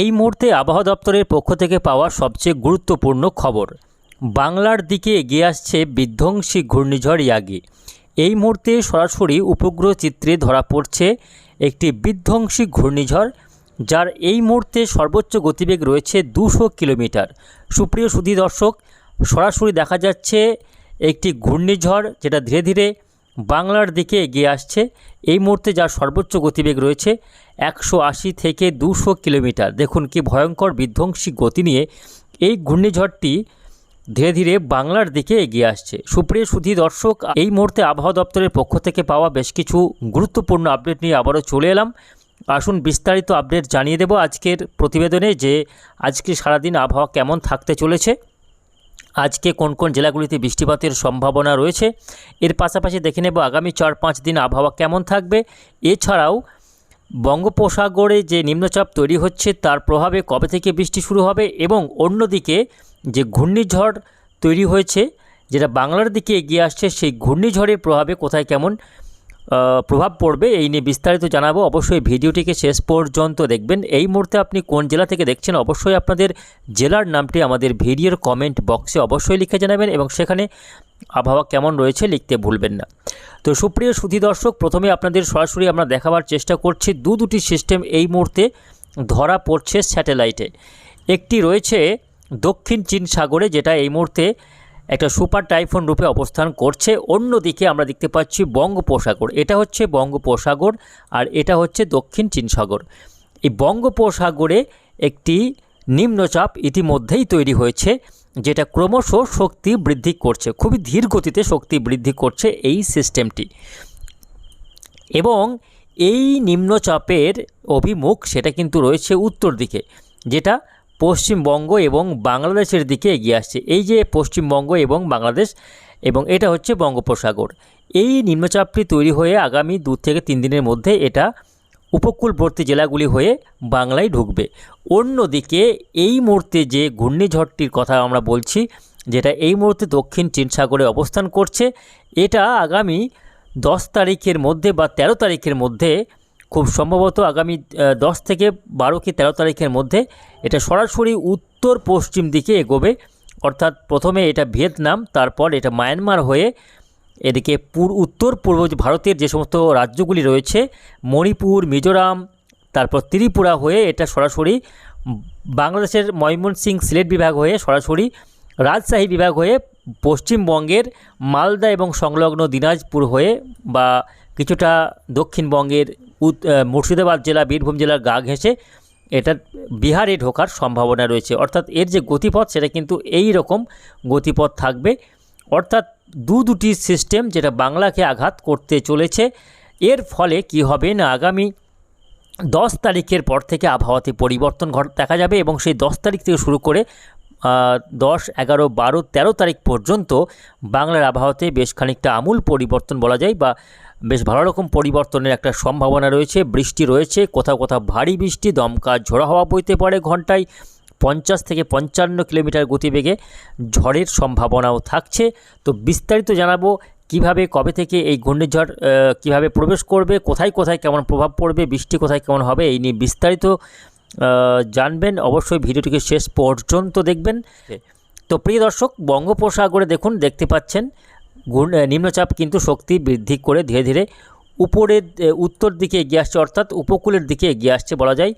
এই মুহূর্তে আবহাওয়া দপ্তরের পক্ষ থেকে পাওয়া সবচেয়ে গুরুত্বপূর্ণ খবর। বাংলার দিকে এগিয়ে আসছে বিধ্বংসী ঘূর্ণিঝড় ইয়াগি। এই মুহূর্তে সরাসরি উপগ্রহ চিত্রে ধরা পড়ছে একটি বিধ্বংসী ঘূর্ণিঝড়, যার এই মুহূর্তে সর্বোচ্চ গতিবেগ রয়েছে দুশো কিলোমিটার। সুপ্রিয় সুধী দর্শক সরাসরি দেখা যাচ্ছে একটি ঘূর্ণিঝড়, যেটা ধীরে ধীরে বাংলার দিকে এগিয়ে আসছে। এই মুহূর্তে যার সর্বোচ্চ গতিবেগ রয়েছে একশো আশি থেকে দুশো কিলোমিটার। দেখুন কি ভয়ঙ্কর বিধ্বংসী গতি নিয়ে এই ঘূর্ণিঝড়টি ধীরে ধীরে বাংলার দিকে এগিয়ে আসছে। সুপ্রিয় সুধী দর্শক, এই মুহূর্তে আবহাওয়া দপ্তরের পক্ষ থেকে পাওয়া বেশ কিছু গুরুত্বপূর্ণ আপডেট নিয়ে আবারও চলে এলাম। আসুন বিস্তারিত আপডেট জানিয়ে দেব আজকের প্রতিবেদনে যে আজকে সারাদিন আবহাওয়া কেমন থাকতে চলেছে। আজকে কোন কোন জেলাগুলিতে বৃষ্টিপাতের সম্ভাবনা রয়েছে? এর পাশাপাশি দেখে নেব আগামী চার পাঁচ দিন আবহাওয়া কেমন থাকবে। এছাড়াও বঙ্গোপসাগরে যে নিম্নচাপ তৈরি হচ্ছে, তার প্রভাবে কবে থেকে বৃষ্টি শুরু হবে এবং অন্যদিকে যে ঘূর্ণিঝড় তৈরি হয়েছে, যেটা বাংলার দিকে এগিয়ে আসছে, সেই ঘূর্ণিঝড়ের প্রভাবে কোথায় কেমন প্রভাব পড়বে, এই নিয়ে বিস্তারিত জানাব। অবশ্যই ভিডিওটিকে শেষ পর্যন্ত দেখবেন। এই মুহূর্তে আপনি কোন জেলা থেকে দেখছেন, অবশ্যই আপনাদের জেলার নামটি আমাদের ভিডিওর কমেন্ট বক্সে অবশ্যই লিখে জানাবেন এবং সেখানে আবহাওয়া কেমন রয়েছে লিখতে ভুলবেন না। তো সুপ্রিয় সুধী দর্শক, প্রথমে আপনাদের সরাসরি আমরা দেখাবার চেষ্টা করছি। দু দুটি সিস্টেম এই মুহূর্তে ধরা পড়ছে স্যাটেলাইটে একটি রয়েছে দক্ষিণ চীন সাগরে, যেটা এই মুহূর্তে একটা সুপার টাইফুন রূপে অবস্থান করছে। অন্যদিকে আমরা দেখতে পাচ্ছি বঙ্গোপসাগর। এটা হচ্ছে বঙ্গোপসাগর আর এটা হচ্ছে দক্ষিণ চীন সাগর। এই বঙ্গোপসাগরে একটি নিম্নচাপ ইতিমধ্যেই তৈরি হয়েছে, যেটা ক্রমশ শক্তি বৃদ্ধি করছে, খুবই ধীর গতিতে শক্তি বৃদ্ধি করছে এই সিস্টেমটি। এবং এই নিম্নচাপের অভিমুখ সেটা কিন্তু রয়েছে উত্তর দিকে, যেটা পশ্চিমবঙ্গ এবং বাংলাদেশের দিকে এগিয়ে আসছে। এই যে পশ্চিমবঙ্গ এবং বাংলাদেশ এবং এটা হচ্ছে বঙ্গোপসাগর। এই নিম্নচাপটি তৈরি হয়ে আগামী দু থেকে তিন দিনের মধ্যে এটা উপকূলবর্তী জেলাগুলি হয়ে বাংলায় ঢুকবে। অন্যদিকে এই মুহূর্তে যে ঘূর্ণিঝড়টির কথা আমরা বলছি, যেটা এই মুহূর্তে দক্ষিণ চীন সাগরে অবস্থান করছে, এটা আগামী দশ তারিখের মধ্যে বা ১৩ তারিখের মধ্যে খুব সম্ভবত আগামী দশ থেকে বারো কি তেরো তারিখের মধ্যে এটা সরাসরি উত্তর পশ্চিম দিকে এগোবে। অর্থাৎ প্রথমে এটা ভিয়েতনাম, তারপর এটা মায়ানমার হয়ে এদিকে পূর, উত্তর পূর্ব ভারতের যে সমস্ত রাজ্যগুলি রয়েছে, মণিপুর, মিজোরাম, তারপর ত্রিপুরা হয়ে এটা সরাসরি বাংলাদেশের ময়মনসিংহ সিলেট বিভাগ হয়ে সরাসরি রাজশাহী বিভাগ হয়ে পশ্চিমবঙ্গের মালদা এবং সংলগ্ন দিনাজপুর হয়ে বা কিছুটা দক্ষিণবঙ্গের মুর্শিদাবাদ জেলা, বীরভূম জেলার গা ঘেঁষে এটা বিহারে ঢোকার সম্ভাবনা রয়েছে। অর্থাৎ এর যে গতিপথ, সেটা কিন্তু এই রকম গতিপথ থাকবে। অর্থাৎ দু দুটি সিস্টেম যেটা বাংলাকে আঘাত করতে চলেছে, এর ফলে কি হবে না, আগামী দশ তারিখের পর থেকে আবহাওয়াতে পরিবর্তন ঘট, দেখা যাবে এবং সেই দশ তারিখ থেকে শুরু করে দশ, এগারো, বারো, তেরো তারিখ পর্যন্ত বাংলার আবহাওয়াতে বেশ খানিকটা আমূল পরিবর্তন বলা যায় বা বেশ ভালো রকম পরিবর্তনের একটা সম্ভাবনা রয়েছে, বৃষ্টি রয়েছে, কোথাও কোথাও ভারী বৃষ্টি, দমকা ঝোড়ো হওয়া বইতে পারে ঘন্টায় পঞ্চাশ থেকে পঞ্চান্ন কিলোমিটার গতিবেগে ঝড়ের সম্ভাবনাও থাকছে। তো বিস্তারিত জানাব কীভাবে, কবে থেকে এই ঘূর্ণিঝড় কীভাবে প্রবেশ করবে, কোথায় কোথায় কেমন প্রভাব পড়বে, বৃষ্টি কোথায় কেমন হবে, এই নিয়ে বিস্তারিত জানবেন। অবশ্যই ভিডিওটিকে শেষ পর্যন্ত দেখবেন। তো প্রিয় দর্শক, বঙ্গোপসাগরে দেখুন, দেখতে পাচ্ছেন ঘূর্ণ- নিম্নচাপ কিন্তু শক্তি বৃদ্ধি করে ধীরে ধীরে উপরের উত্তর দিকে এগিয়ে আসছে, অর্থাৎ উপকূলের দিকে এগিয়ে আসছে বলা যায়।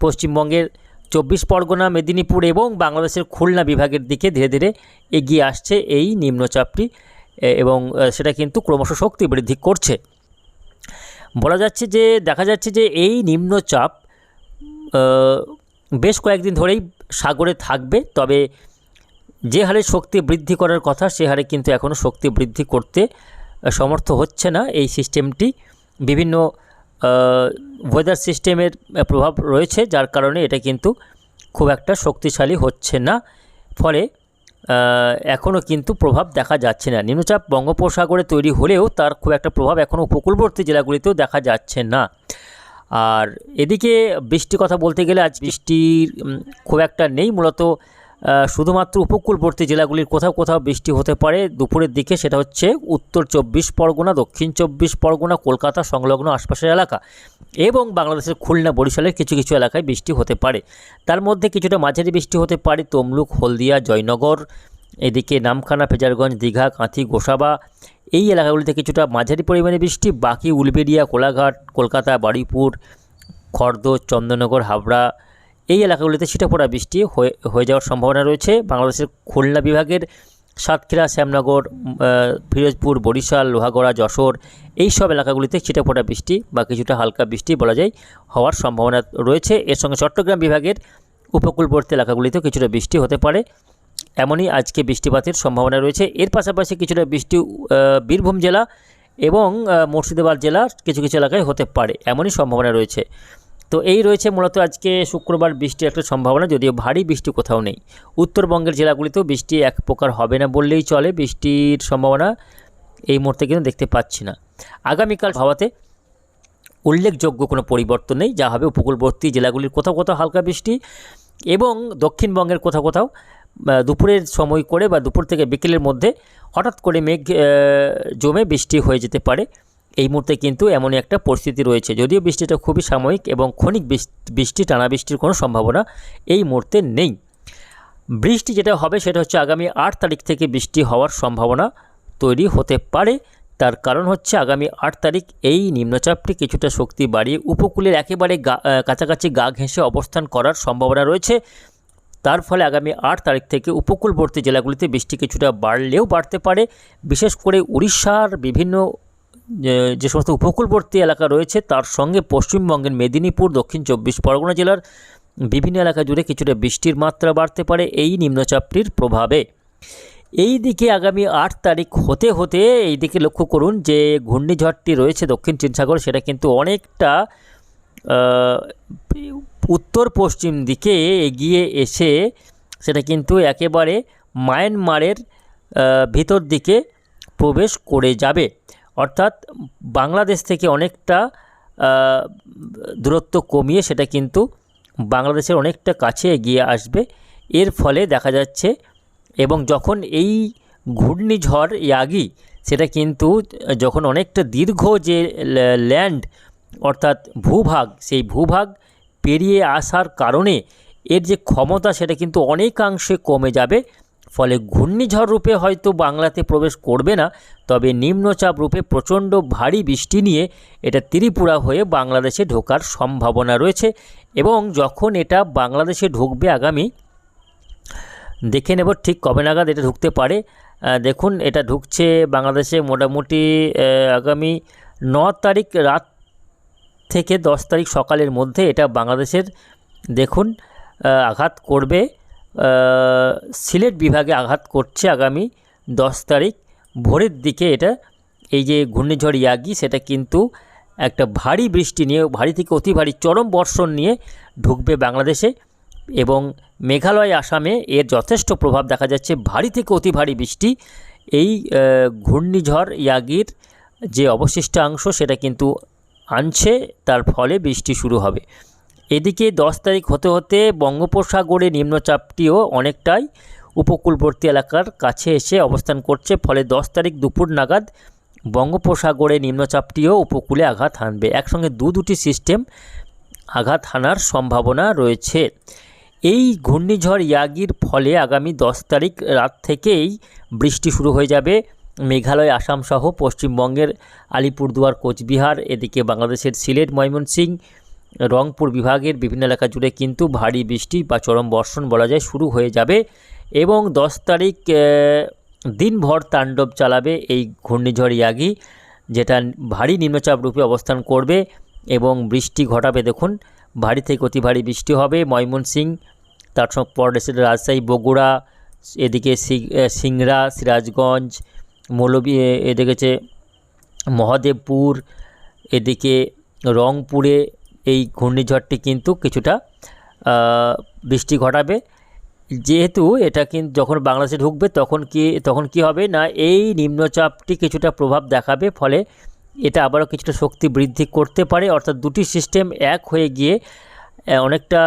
পশ্চিমবঙ্গের চব্বিশ পরগনা, মেদিনীপুর এবং বাংলাদেশের খুলনা বিভাগের দিকে ধীরে ধীরে এগিয়ে আসছে এই নিম্নচাপটি এবং সেটা কিন্তু ক্রমশ শক্তি বৃদ্ধি করছে। বলা যাচ্ছে যে, দেখা যাচ্ছে যে এই নিম্নচাপ বেশ কয়েকদিন ধরেই সাগরে থাকবে, তবে যে হারে শক্তি বৃদ্ধি করার কথা, সে হারে কিন্তু এখনও শক্তি বৃদ্ধি করতে সমর্থ হচ্ছে না। এই সিস্টেমটি বিভিন্ন ওয়েদার সিস্টেমের প্রভাব রয়েছে, যার কারণে এটা কিন্তু খুব একটা শক্তিশালী হচ্ছে না। ফলে এখনও কিন্তু প্রভাব দেখা যাচ্ছে না। নিম্নচাপ বঙ্গোপসাগরে তৈরি হলেও তার খুব একটা প্রভাব এখনও উপকূলবর্তী জেলাগুলিতেও দেখা যাচ্ছে না। আর এদিকে বৃষ্টির কথা বলতে গেলে আজ বৃষ্টির খুব একটা নেই। মূলত শুধুমাত্র উপকূলবর্তী জেলাগুলির কোথাও কোথাও বৃষ্টি হতে পারে। দুপুরের দিকে সেটা হচ্ছে উত্তর চব্বিশ পরগনা, দক্ষিণ চব্বিশ পরগনা, কলকাতা সংলগ্ন আশপাশের এলাকা এবং বাংলাদেশের খুলনা, বরিশালের কিছু কিছু এলাকায় বৃষ্টি হতে পারে। তার মধ্যে কিছুটা মাঝারি বৃষ্টি হতে পারে। তমলুক, হলদিয়া, জয়নগর, এদিকে নামখানা, ফেজারগঞ্জ, দীঘা, কাঁথি, গোসাবা এই এলাকাগুলিতে কিছুটা মাঝারি পরিমাণে বৃষ্টি। বাকি উলবেড়িয়া, কোলাঘাট, কলকাতা, বারুইপুর খড়দ চন্দননগর, হাবড়া এই এলাকাগুলিতে ছিটেফোঁটা বৃষ্টি হয়ে হয়ে যাওয়ার সম্ভাবনা রয়েছে। বাংলাদেশের খুলনা বিভাগের সাতক্ষীরা, শ্যামনগর ফিরোজপুর, বরিশাল, লোহাগড়া, যশোর এই সব এলাকাগুলিতে ছিটেফোঁটা বৃষ্টি বা কিছুটা হালকা বৃষ্টি বলা যায় হওয়ার সম্ভাবনা রয়েছে। এর সঙ্গে চট্টগ্রাম বিভাগের উপকূলবর্তী এলাকাগুলিতেও কিছুটা বৃষ্টি হতে পারে। এমনই আজকে বৃষ্টিপাতের সম্ভাবনা রয়েছে। এর পাশাপাশি কিছুটা বৃষ্টি বীরভূম জেলা এবং মুর্শিদাবাদ জেলার কিছু কিছু এলাকায় হতে পারে। এমনই সম্ভাবনা রয়েছে। তো এই রয়েছে মূলত আজকে শুক্রবার বৃষ্টির একটা সম্ভাবনা, যদিও ভারী বৃষ্টি কোথাও নেই। উত্তরবঙ্গের জেলাগুলিতেও বৃষ্টি এক প্রকার হবে না বললেই চলে, বৃষ্টির সম্ভাবনা এই মুহূর্তে কিন্তু দেখতে পাচ্ছি না। আগামীকাল ভাবাতে উল্লেখযোগ্য কোনো পরিবর্তন নেই, যা হবে উপকূলবর্তী জেলাগুলির কোথাও কোথাও হালকা বৃষ্টি এবং দক্ষিণবঙ্গের কোথাও কোথাও দুপুরের সময় করে বা দুপুর থেকে বিকেলের মধ্যে হঠাৎ করে মেঘ জমে বৃষ্টি হয়ে যেতে পারে। এই মুহূর্তে কিন্তু এমনই একটা পরিস্থিতি রয়েছে। যদিও বৃষ্টিটা খুবই সাময়িক এবং ক্ষণিক বৃষ্টি- টানা বৃষ্টির কোনো সম্ভাবনা এই মুহূর্তে নেই। বৃষ্টি যেটা হবে সেটা হচ্ছে আগামী আট তারিখ থেকে বৃষ্টি হওয়ার সম্ভাবনা তৈরি হতে পারে। তার কারণ হচ্ছে আগামী আট তারিখ এই নিম্নচাপটি কিছুটা শক্তি বাড়িয়ে উপকূলের একেবারে গা কাছাকাছি গা ঘেঁষে অবস্থান করার সম্ভাবনা রয়েছে। তার ফলে আগামী আট তারিখ থেকে উপকূলবর্তী জেলাগুলিতে বৃষ্টি কিছুটা বাড়লেও বাড়তে পারে। বিশেষ করে উড়িষ্যার বিভিন্ন যে- সমস্ত উপকূলবর্তী এলাকা রয়েছে, তার সঙ্গে পশ্চিমবঙ্গের মেদিনীপুর, দক্ষিণ চব্বিশ পরগনা জেলার বিভিন্ন এলাকা জুড়ে কিছুটা বৃষ্টির মাত্রা বাড়তে পারে এই নিম্নচাপটির প্রভাবে। এই দিকে আগামী আট তারিখ হতে হতে এই দিকে লক্ষ্য করুন যে, ঘূর্ণিঝড়টি রয়েছে দক্ষিণ চীন সাগর সেটা কিন্তু অনেকটা উত্তর পশ্চিম দিকে এগিয়ে এসে সেটা কিন্তু একেবারে মায়ানমারের ভিতর দিকে প্রবেশ করে যাবে। অর্থাৎ বাংলাদেশ থেকে অনেকটা দূরত্ব কমিয়ে সেটা কিন্তু বাংলাদেশের অনেকটা কাছে এগিয়ে আসবে। এর ফলে দেখা যাচ্ছে, এবং যখন এই ঘূর্ণিঝড় ইয়াগি, সেটা কিন্তু যখন অনেকটা দীর্ঘ যে ল্যান্ড, অর্থাৎ ভূভাগ, সেই ভূভাগ পেরিয়ে আসার কারণে এর যে ক্ষমতা, সেটা কিন্তু অনেকাংশে কমে যাবে। ফলে ঘূর্ণিঝড় রূপে হয়তো বাংলাতে প্রবেশ করবে না, তবে নিম্নচাপ রূপে প্রচণ্ড ভারী বৃষ্টি নিয়ে এটা ত্রিপুরা হয়ে বাংলাদেশে ঢোকার সম্ভাবনা রয়েছে এবং যখন এটা বাংলাদেশে ঢুকবে আগামী, দেখে নেব ঠিক কবে নাগাদ এটা ঢুকতে পারে। দেখুন, এটা ঢুকছে বাংলাদেশে মোটামুটি আগামী ন তারিখ রাত থেকে দশ তারিখ সকালের মধ্যে এটা বাংলাদেশের, দেখুন আঘাত করবে। সিলেট বিভাগে আঘাত করছে আগামী দশ তারিখ। ভোরের দিকে এটা, এই যে ঘূর্ণিঝড় ইয়াগি, সেটা কিন্তু একটা ভারী বৃষ্টি নিয়ে, ভারী থেকে অতি ভারী চরম বর্ষণ নিয়ে ঢুকবে বাংলাদেশে এবং মেঘালয়, আসামে এর যথেষ্ট প্রভাব দেখা যাচ্ছে। ভারী থেকে অতি ভারী বৃষ্টি, এই ঘূর্ণিঝড় ইয়াগির যে অবশিষ্টাংশ সেটা কিন্তু আনছে, তার ফলে বৃষ্টি শুরু হবে। এদিকে দশ তারিখ হতে হতে বঙ্গোপসাগরে নিম্নচাপটিও অনেকটাই উপকূলবর্তী এলাকার কাছে এসে অবস্থান করছে, ফলে দশ তারিখ দুপুর নাগাদ বঙ্গোপসাগরে নিম্নচাপটিও উপকূলে আঘাত হানবে। একসঙ্গে দু দুটি সিস্টেম আঘাত হানার সম্ভাবনা রয়েছে। এই ঘূর্ণিঝড় ইয়াগির ফলে আগামী দশ তারিখ রাত থেকেই বৃষ্টি শুরু হয়ে যাবে। মেঘালয়, আসাম সহ পশ্চিমবঙ্গের আলিপুরদুয়ার, কোচবিহার, এদিকে বাংলাদেশের সিলেট, ময়মনসিংহ রংপুর বিভাগের বিভিন্ন এলাকা জুড়ে কিন্তু ভারী বৃষ্টি বা চরম বর্ষণ বলা যায় শুরু হয়ে যাবে এবং দশ তারিখ দিনভর তাণ্ডব চালাবে এই ঘূর্ণিঝড় ইয়াগি যেটা ভারী নিম্নচাপ রূপে অবস্থান করবে এবং বৃষ্টি ঘটাবে। দেখুন ভারী থেকে অতি ভারী বৃষ্টি হবে ময়মনসিং তার সঙ্গে পর রয়েছে রাজশাহী বগুড়া এদিকে সি- আহ, সিংড়া সিরাজগঞ্জ মৌলবী এদিকে মহাদেবপুর এদিকে রংপুরে এই ঘূর্ণিঝড়টি কিন্তু কিছুটা বৃষ্টি ঘটাবে। যেহেতু এটা কিন্তু যখন বাংলাদেশে ঢুকবে তখন কি তখন কি হবে না, এই নিম্নচাপটি কিছুটা প্রভাব দেখাবে, ফলে এটা আবারও কিছুটা শক্তি বৃদ্ধি করতে পারে। অর্থাৎ দুটি সিস্টেম এক হয়ে গিয়ে অনেকটা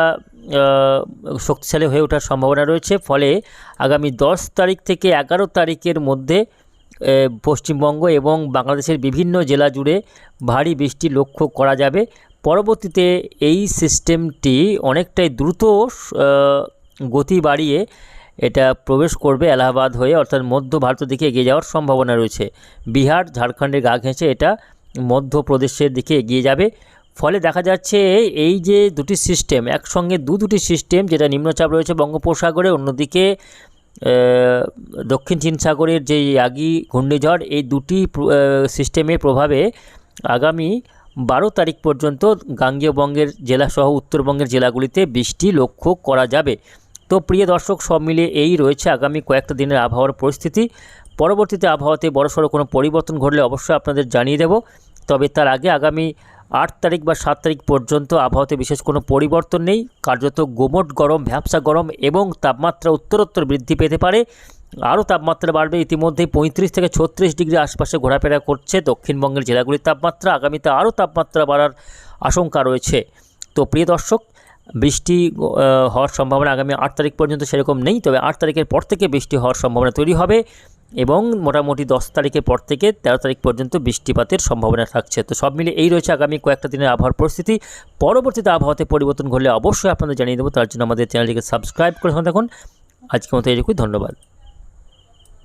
শক্তিশালী হয়ে ওঠার সম্ভাবনা রয়েছে। ফলে আগামী দশ তারিখ থেকে এগারো তারিখের মধ্যে পশ্চিমবঙ্গ এবং বাংলাদেশের বিভিন্ন জেলা জুড়ে ভারী বৃষ্টি লক্ষ্য করা যাবে। পরবর্তীতে এই সিস্টেমটি অনেকটাই দ্রুত গতি বাড়িয়ে এটা প্রবেশ করবে এলাহাবাদ হয়ে, অর্থাৎ মধ্য ভারতের দিকে এগিয়ে যাওয়ার সম্ভাবনা রয়েছে। বিহার, ঝাড়খণ্ডের গা ঘেঁষে এটা মধ্যপ্রদেশের দিকে এগিয়ে যাবে। ফলে দেখা যাচ্ছে এই যে দুটি সিস্টেম, একসঙ্গে দু দুটি সিস্টেম, যেটা নিম্নচাপ রয়েছে বঙ্গোপসাগরে, অন্যদিকে দক্ষিণ চীন সাগরের যে আগি ঘূর্ণিঝড়, এই দুটি সিস্টেমের প্রভাবে আগামী বারো তারিখ পর্যন্ত গাঙ্গেয়বঙ্গের জেলাসহ উত্তরবঙ্গের জেলাগুলিতে বৃষ্টি লক্ষ্য করা যাবে। তো প্রিয় দর্শক, সব মিলিয়ে এই রয়েছে আগামী কয়েকটা দিনের আবহাওয়ার পরিস্থিতি। পরবর্তীতে আবহাওয়াতে বড়সড় কোনো পরিবর্তন ঘটলে অবশ্যই আপনাদের জানিয়ে দেব। তবে তার আগে আগামী আট তারিখ বা সাত তারিখ পর্যন্ত আবহাওয়াতে বিশেষ কোনো পরিবর্তন নেই। কার্যত গোমট গরম ভ্যাপসা গরম এবং তাপমাত্রা উত্তরোত্তর বৃদ্ধি পেতে পারে। আরও তাপমাত্রা বাড়বে। ইতিমধ্যেই পঁয়ত্রিশ থেকে ছত্রিশ ডিগ্রি আশপাশে ঘোরাফেরা করছে দক্ষিণবঙ্গের জেলাগুলির তাপমাত্রা। আগামীতে আরও তাপমাত্রা বাড়ার আশঙ্কা রয়েছে। তো প্রিয় দর্শক, বৃষ্টি হওয়ার সম্ভাবনা আগামী আট তারিখ পর্যন্ত সেরকম নেই। তবে আট তারিখের পর থেকে বৃষ্টি হওয়ার সম্ভাবনা তৈরি হবে। এবং মোটামুটি দশ তারিখের পর থেকে তেরো তারিখ পর্যন্ত বৃষ্টিপাতের সম্ভাবনা থাকছে। তো সব মিলে এই রয়েছে আগামী কয়েকটা দিনের আবহাওয়ার পরিস্থিতি। পরবর্তীতে আবহাওয়াতে পরিবর্তন ঘটলে অবশ্যই আপনাদের জানিয়ে দেবো। তার জন্য আমাদের চ্যানেলটিকে সাবস্ক্রাইব করে থাকুন। আজকের মতো এইটুকুই ধন্যবাদ।